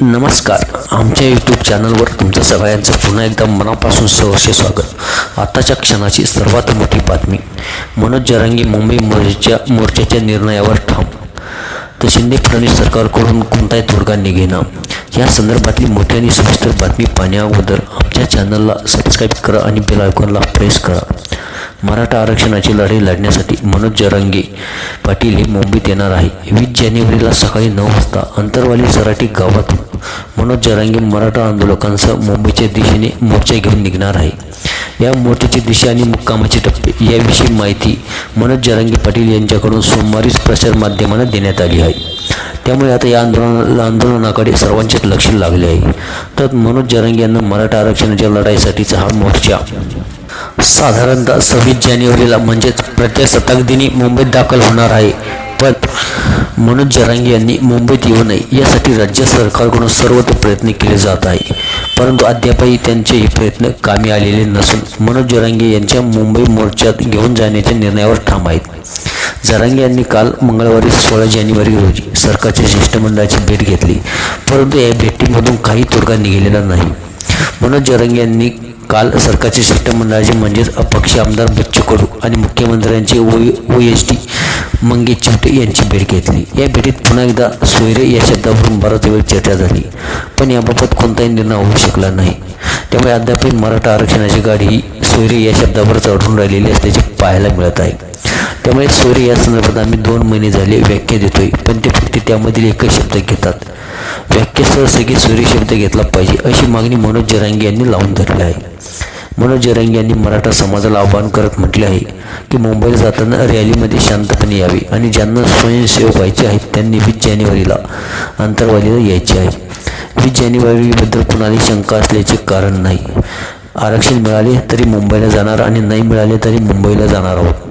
नमस्कार. आमच्या यूट्यूब चॅनलवर तुमचं सगळ्यांचं पुन्हा एकदा मनापासून सहर्ष स्वागत. आताच्या क्षणाची सर्वात मोठी बातमी. मनोज जरांगी मुंबई मोर्चा मोर्चाच्या निर्णयावर ठाम. तर शिंदे फडणवीस सरकारकडून कोणताही तोडगा निघेना. या संदर्भातली मोठी आणि सविस्तर बातमी पाहण्याअगोदर आमच्या चॅनलला सबस्क्राईब करा आणि बेल आयकॉनला प्रेस करा. मराठा आरक्षणाची लढाई लढण्यासाठी मनोज जरांगे पाटील हे मुंबईत येणार आहे. वीस जानेवारीला सकाळी नऊ वाजता अंतरवाली सराटी गावात मनोज जरांगे मराठा आंदोलकांसह मुंबईच्या दिशेने मोर्चा घेऊन निघणार आहे. या मोर्चाची दिशा आणि मुक्कामाचे टप्पे याविषयी माहिती मनोज जरांगे पाटील यांच्याकडून सोमवारीच प्रसारमाध्यमांना देण्यात आली आहे. त्यामुळे आता या आंदोलनाला आंदोलनाकडे सर्वांचेच लक्ष लागले आहे. तर मनोज जरांगे यांना मराठा आरक्षणाच्या लढाईसाठीचा हा मोर्चा साधारणतः सव्वीस जानेवारीला म्हणजेच प्रजासत्ताक दिनी मुंबईत दाखल होणार आहे. पण मनोज जरांगे यांनी मुंबईत येऊ नये यासाठी राज्य सरकारकडून सर्वत्र प्रयत्न केले जात आहे परंतु अद्यापही त्यांचे हे प्रयत्न कामी आलेले नसून मनोज जरांगे यांच्या मुंबई मोर्चात घेऊन जाण्याच्या निर्णयावर ठाम आहेत. जरांगे यांनी काल मंगळवारी सोळा जानेवारी रोजी सरकारच्या शिष्टमंडळाची भेट घेतली परंतु या भेटीमधून काही तोडगा निघालेला नाही. मनोज जरंग यांनी काल सरकारच्या शिष्टमंडळाचे म्हणजेच अपक्ष आमदार बच्चू कडू आणि मुख्यमंत्र्यांचे O O S D Mangesh Chivate यांची भेट घेतली. या भेटीत पुन्हा एकदा सोयरे या शब्दावरून बराच वेळ चर्चा झाली. पण याबाबत कोणताही निर्णय होऊ शकला नाही. त्यामुळे अद्यापही मराठा आरक्षणाची गाडी ही सोयरे या शब्दावर चढून राहिलेली असल्याचे पाहायला मिळत आहे. त्यामुळे सूर्य या संदर्भात आम्ही दोन महिने झाले व्याख्या देतोय. पण ते फक्त त्यामधील एकच शब्द घेतात. व्याख्यासह सगळी सूर्य शब्द घेतला पाहिजे अशी मागणी मनोज जरांगे यांनी लावून धरली आहे. मनोज जरांगे यांनी मराठा समाजाला आवाहन करत म्हटले आहे की मुंबईला जाताना रॅलीमध्ये शांतपणे यावे आणि ज्यांना स्वयंसेवक व्हायचे आहेत त्यांनी वीस जानेवारीला अंतरवालीला यायचे आहे. वीस जानेवारीबद्दल कुणालाही शंका असल्याचे कारण नाही. आरक्षण मिळाले तरी मुंबईला जाणार आणि नाही मिळाले तरी मुंबईला जाणार आहोत.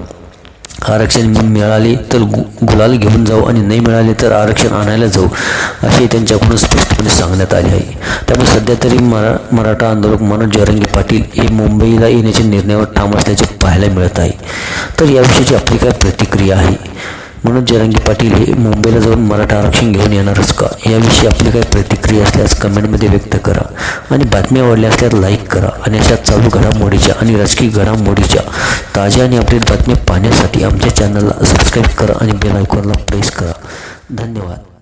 आरक्षण मिळाले तर गु गुलाल घेऊन जाऊ आणि नाही मिळाले तर आरक्षण आणायला जाऊ असे त्यांच्याकडून स्पष्टपणे सांगण्यात आले आहे. त्यामुळे सध्या तरी मरा मराठा आंदोलक मनोज जरंगी पाटील हे मुंबईला येण्याच्या निर्णयावर ठाम असल्याचे पाहायला मिळत आहे. तर याविषयीची आपली काय प्रतिक्रिया आहे? म्हणून जरांगे पाटील हे मुंबईला जाऊन मराठा आरक्षण घेऊन येणारच का याविषयी आपली काही प्रतिक्रिया असल्यास कमेंटमध्ये व्यक्त करा आणि बातम्या आवडल्या असल्यास लाईक करा आणि अशा चालू घडामोडीच्या आणि राजकीय घडामोडीच्या ताज्या आणि अपडेट बातम्या पाहण्यासाठी आमच्या चॅनलला सबस्क्राईब करा आणि बेल आयकॉनला प्रेस करा. धन्यवाद.